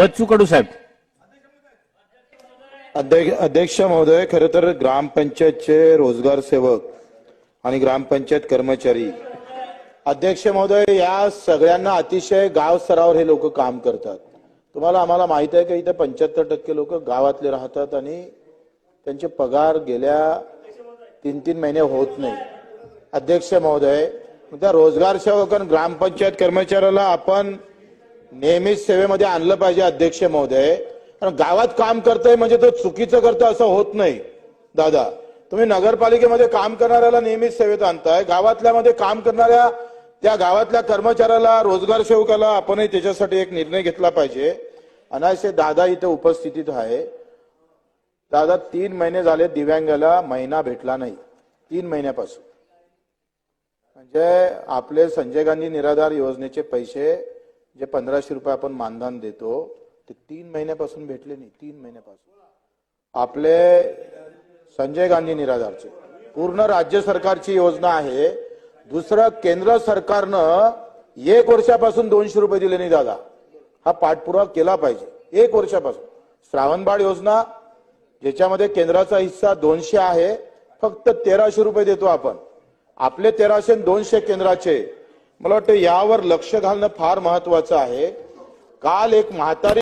बच्चू कडू साहेब. अध्यक्ष अध्यक्ष महोदय खरं तर ग्रामपंचायतचे रोजगार सेवक आणि ग्रामपंचायत कर्मचारी. अध्यक्ष महोदय या सगळ्यांना अतिशय गाव स्तरावर हे लोक काम करतात. तुम्हाला आम्हाला माहीत आहे की इथे पंच्याहत्तर टक्के लोक गावातले राहतात आणि त्यांचे पगार गेल्या तीन तीन महिने होत नाही. अध्यक्ष महोदय त्या रोजगार सेवक आणि ग्रामपंचायत कर्मचाऱ्याला आपण नेहमीच सेवेमध्ये आणलं पाहिजे अध्यक्ष महोदय. कारण गावात काम करतोय म्हणजे तो चुकीचं करतोय असं होत नाही. दादा तुम्ही नगरपालिकेमध्ये काम करणाऱ्याला नेहमीच सेवेत आणताय. गावातल्यामध्ये काम करणाऱ्या त्या गावातल्या कर्मचाऱ्याला रोजगार सेवकाला आपणही त्याच्यासाठी एक निर्णय घेतला पाहिजे. अनायसे दादा इथे उपस्थितीत आहे. दादा तीन महिने झाले दिव्यांगाला महिना भेटला नाही. तीन महिन्यापासून. म्हणजे आपले संजय गांधी निराधार योजनेचे पैसे जे पंधराशे रुपये आपण मानधन देतो ते तीन महिन्यापासून भेटले नाही तीन महिन्यापासून. आपले संजय गांधी निराधारचे. पूर्ण राज्य सरकारची योजना आहे. दुसरं केंद्र सरकारनं एक वर्षापासून दोनशे रुपये दिले नाही दादा. हा पाठपुरावा केला पाहिजे. एक वर्षापासून. श्रावणबाळ योजना ज्याच्यामध्ये केंद्राचा हिस्सा दोनशे आहे फक्त तेराशे रुपये देतो आपण. आपले तेराशे दोनशे केंद्राचे मला वाटतं यावर लक्ष घालणं फार महत्वाचं आहे. काल एक म्हातारी